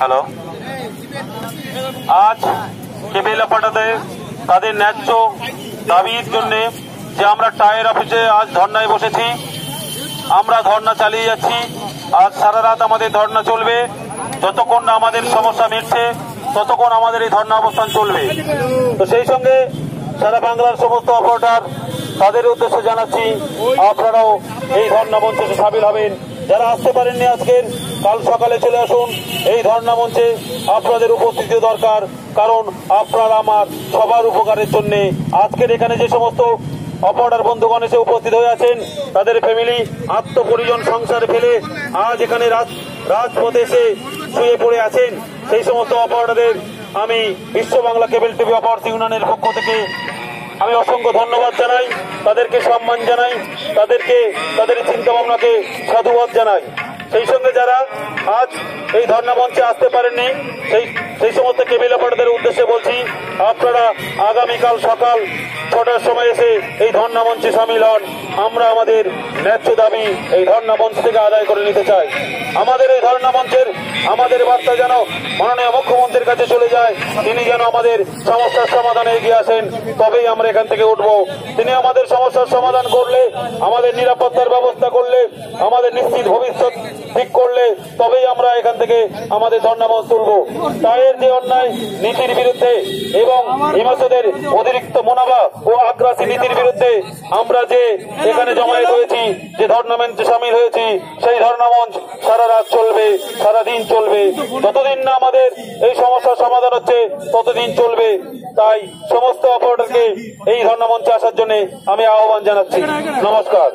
Hello. আজ কেবেলা পাঠাতে তাদের ন্যায্য দাবির জন্য যে আমরা টায়ার অফিসে আজ ধর্নায় বসেছি। আমরা ধর্না চালিয়ে যাচ্ছি। আজ সারা রাত আমাদের ধর্না চলবে। যতক্ষণ না আমাদের সমস্যা মিটছে, ততক্ষণ আমাদের এই ধর্না অবস্থান চলবে। তো সেই সঙ্গে সারা বাংলার সমস্ত অপারেটর, তাদের উদ্দেশ্যে জানাচ্ছি, আপনারাও এই ধর্না মঞ্চে সামিল হবেন। যারা আসতে পারেননি আজকের কাল সকালে চলে আসুন এই ধর্না মঞ্চে। আপনাদের উপস্থিতি দরকার, কারণ আপনারা আমার সবার উপকারের জন্য আজকের এখানে যে সমস্ত অপারেটর বন্ধুগণ এসে উপস্থিত হয়ে আছেন, তাদের ফ্যামিলি আত্মপরিজন সংসার ফেলে আজ এখানে রাজ- রাজপথে এসে শুয়ে পড়ে আছেন। সেই সমস্ত অপারেটরদের আমি বিশ্ব বাংলা কেবল টিভি অপারেটস ইউনিয়নের পক্ষ থেকে আমি অসংখ্য ধন্যবাদ জানাই, তাদেরকে সম্মান জানাই, তাদেরকে, তাদের চিন্তা ভাবনাকে সাধুবাদ জানাই। সেই সঙ্গে যারা আজ এই ধর্ণা মঞ্চে আসতে পারেননি, সেই সেই সমস্ত কেবিল অপারেটরদের উদ্দেশ্যে বলছি, আপনারা আগামীকাল সকাল ছটার সময় এসে এই ধর্ণা মঞ্চে সামিল হন। আমরা আমাদের ন্যায্য দাবি এই ধর্ণা মঞ্চ থেকে আদায় করে নিতে চাই। আমাদের এই ধর্ণা মঞ্চের আমাদের বার্তা যেন মাননীয় মুখ্যমন্ত্রীর কাছে চলে যায়, তিনি যেন আমাদের সমস্যার সমাধানে এগিয়ে আসেন, তবেই আমরা এখান থেকে উঠব। তিনি আমাদের সমস্যার সমাধান করলে, আমাদের নিরাপত্তার ব্যবস্থা করলে, আমাদের নিশ্চিত ভবিষ্যৎ ঠিক করলে, তবেই আমরা এখান থেকে আমাদের ধর্ণামঞ্চ তুলব। তাদের যে অন্যায় নীতির বিরুদ্ধে এবং হিমাচলের অতিরিক্ত মুনাফা ও আগ্রাসী নীতির বিরুদ্ধে আমরা যে এখানে জমায়েত হয়েছি, যে ধর্ণামঞ্চে সামিল হয়েছি, সেই ধর্ণামঞ্চ সারা রাত চলবে, সারা দিন চলবে। যতদিন না আমাদের এই সমস্যার সমাধান হচ্ছে, ততদিন চলবে। তাই সমস্ত অপারেটরকে এই ধর্ণামঞ্চে আসার জন্য আমি আহ্বান জানাচ্ছি। নমস্কার।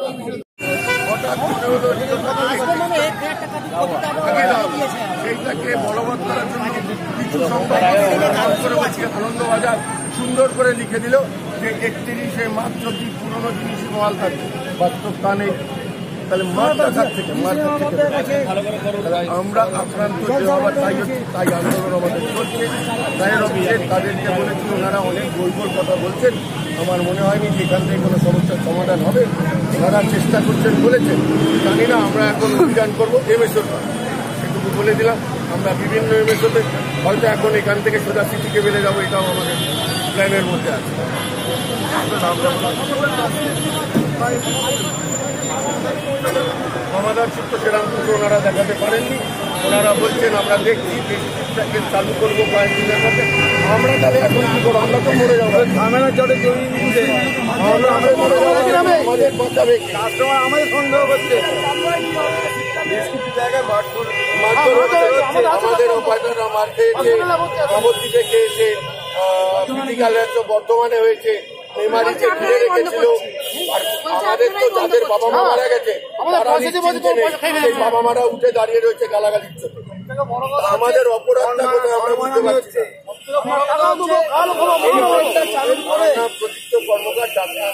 সুন্দর করে লিখে দিল। যে একত্রিশে মার্চ অব্দি পুরনো জিনিস বহাল থাকবে বাস্তব তা নেই তাহলে মার্চটা থাক থেকে। মার্চের থেকে আমরা আক্রান্ত যে তাই হচ্ছে তাই আন্দোলন আমাদের চলছে। তাই অফিসে তাদেরকে বলেছি ওনারা অনেক গোল গোল কথা বলছেন আমার মনে হয়নি যে এখান থেকে কোনো সমস্যার সমাধান হবে। ওনারা চেষ্টা করছেন বলেছেন। জানি না আমরা এখন অভিযান করব এমএসওর সেটুকু বলে দিলাম। আমরা বিভিন্ন এমএসওতে হয়তো এখন এখান থেকে সোজা সিটি কেবেলে যাব এটাও আমাদের প্ল্যানের মধ্যে আছে। সমাধান সেরকম কিছু ওনারা দেখাতে পারেননি। ওনারা বলছেন আমরা দেখছি চালু করব কয়েকদিনের মধ্যে। আমরা তাহলে এখন কি করব? আমরা তো মরে যাব। ঝামেলা চলে জমি যাব আমাদের বাঁচাবে কে? আমাদের সন্দেহ করছে। মারধর হচ্ছে, আমাদের অপারেটররা মার খেয়েছে বর্ধমানে হয়েছে মেমারিতে ঘিরে রেখেছিল আর আমাদের তো যাদের বাবা মা মারা গেছে তারা নিশ্চিন্তে নেই। সেই বাবা মারা উঠে দাঁড়িয়ে রয়েছে গালাগালির আমাদের অপরাধটা কোথায় আমরা বুঝতে পারছি প্রদীপ্ত কর্মকার ডাক্তার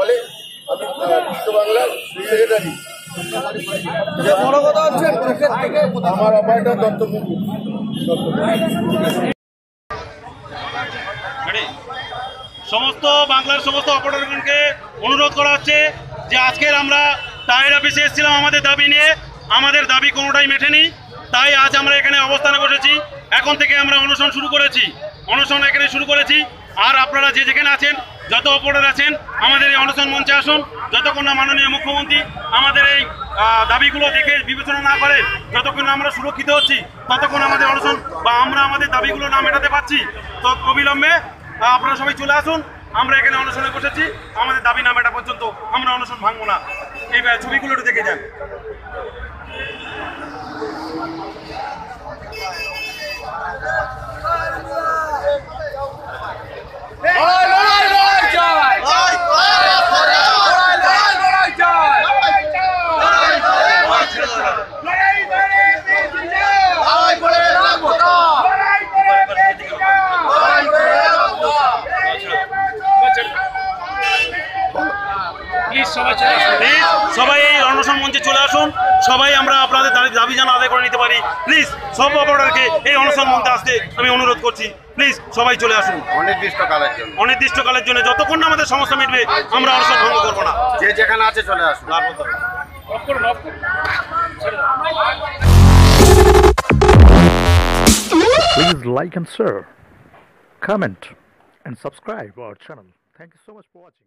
বলে আমি বিশ্ব বাংলার সেক্রেটারি। আমার অপারেটর সমস্ত বাংলার সমস্ত অপারেটরগণকে অনুরোধ করা হচ্ছে যে আজকের আমরা টায়ার অফিসে এসেছিলাম আমাদের দাবি নিয়ে। আমাদের দাবি কোনোটাই মেটেনি। তাই আজ আমরা এখানে অবস্থানে বসেছি। এখন থেকে আমরা অনশন শুরু করেছি। অনশন এখানে শুরু করেছি। আর আপনারা যে যেখানে আছেন, যত অপারেটর আছেন, আমাদের এই অনশন মঞ্চে আসুন। যতক্ষণ না মাননীয় মুখ্যমন্ত্রী আমাদের এই দাবিগুলো দেখে বিবেচনা না করে, যতক্ষণ আমরা সুরক্ষিত হচ্ছি, ততক্ষণ আমাদের অনশন বা আমরা আমাদের দাবিগুলো না মেটাতে পারছি তো অবিলম্বে আপনারা সবাই চলে আসুন। আমরা এখানে অনশনে বসেছি। আমাদের দাবি না মেটা পর্যন্ত আমরা অনশন ভাঙবো না। এই ছবিগুলো দেখে যান। প্লিজ সবাই এই অনশন মঞ্চে চলে আসুন। সবাই আমরা আপনাদের দাবি দাবি যেন আদায় করে নিতে পারি। প্লিজ সব অপারেটরকে এই অনশন মঞ্চে আসতে আমি অনুরোধ করছি। প্লিজ সবাই চলে আসুন। অনির্দিষ্টকালের জন্য। অনির্দিষ্টকালের জন্য যতক্ষণ না আমাদের সমস্যা মিটবে আমরা অনশন ভঙ্গ করব না। যে যেখানে আছে চলে আসুন। Please like and share, comment and subscribe our channel. Thank you so much for watching.